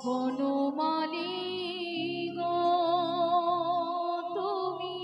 বনমালী তুমি